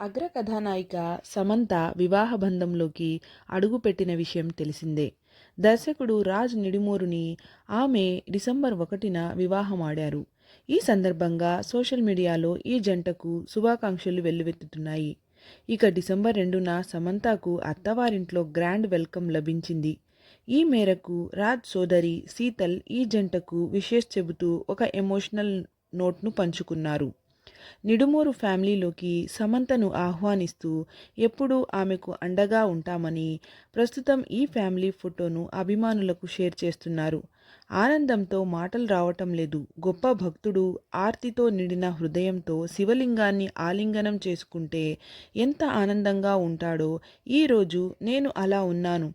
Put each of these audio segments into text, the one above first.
అగ్ర కథానాయిక సమంత వివాహ బంధంలోకి అడుగుపెట్టిన విషయం తెలిసిందే. దర్శకుడు రాజ్ నిడిమూరుని ఆమె డిసెంబర్ ఒకటిన వివాహమాడారు ఈ సందర్భంగా సోషల్ మీడియాలో ఈ జంటకు శుభాకాంక్షలు వెల్లువెత్తుతున్నాయి. ఇక డిసెంబర్ రెండున సమంతకు అత్తవారింట్లో గ్రాండ్ వెల్కమ్ లభించింది. ఈ మేరకు రాజ్ సోదరి శీతల్ ఈ జంటకు విషేష్ చెబుతూ ఒక ఎమోషనల్ నోట్ను పంచుకున్నారు. నిడుమూరు ఫ్యామిలీలోకి సమంతను ఆహ్వానిస్తూ ఎప్పుడూ ఆమెకు అండగా ఉంటామని ప్రస్తుతం ఈ ఫ్యామిలీ ఫోటోను అభిమానులకు షేర్ చేస్తున్నారు. ఆనందంతో మాటలు రావటం లేదు. గొప్ప భక్తుడు ఆర్తితో నిండిన హృదయంతో శివలింగాన్ని ఆలింగనం చేసుకుంటే ఎంత ఆనందంగా ఉంటాడో ఈరోజు నేను అలా ఉన్నాను.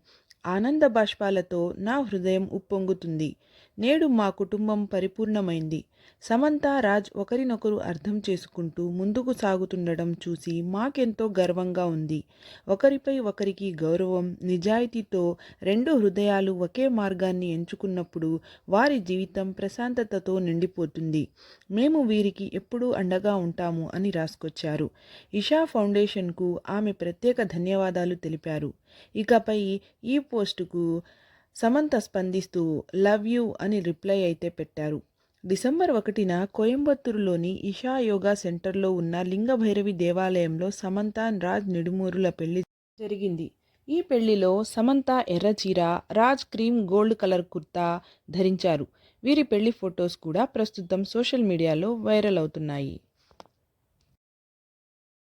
ఆనంద బాష్పాలతో నా హృదయం ఉప్పొంగుతుంది. నేడు మా కుటుంబం పరిపూర్ణమైంది. సమంత రాజ్ ఒకరినొకరు అర్థం చేసుకుంటూ ముందుకు సాగుతుండడం చూసి మాకెంతో గర్వంగా ఉంది. ఒకరిపై ఒకరికి గౌరవం నిజాయితీతో రెండు హృదయాలు ఒకే మార్గాన్ని ఎంచుకున్నప్పుడు వారి జీవితం ప్రశాంతతతో నిండిపోతుంది. మేము వీరికి ఎప్పుడూ అండగా ఉంటాము అని రాసుకొచ్చారు. ఇషా ఫౌండేషన్కు ఆమె ప్రత్యేక ధన్యవాదాలు తెలిపారు. ఇకపై ఈ పోస్టుకు సమంత స్పందిస్తూ లవ్ యూ అని రిప్లై అయితే పెట్టారు. డిసెంబర్ ఒకటిన కోయంబత్తూరులోని ఇషా యోగా సెంటర్లో ఉన్న లింగభైరవి దేవాలయంలో సమంత రాజ్ నిడుమూరుల పెళ్ళి జరిగింది. ఈ పెళ్ళిలో Samantha ఎర్రచీర Raj cream gold colour kurta ధరించారు. వీరి పెళ్ళి ఫొటోస్ కూడా ప్రస్తుతం సోషల్ మీడియాలో వైరల్ అవుతున్నాయి.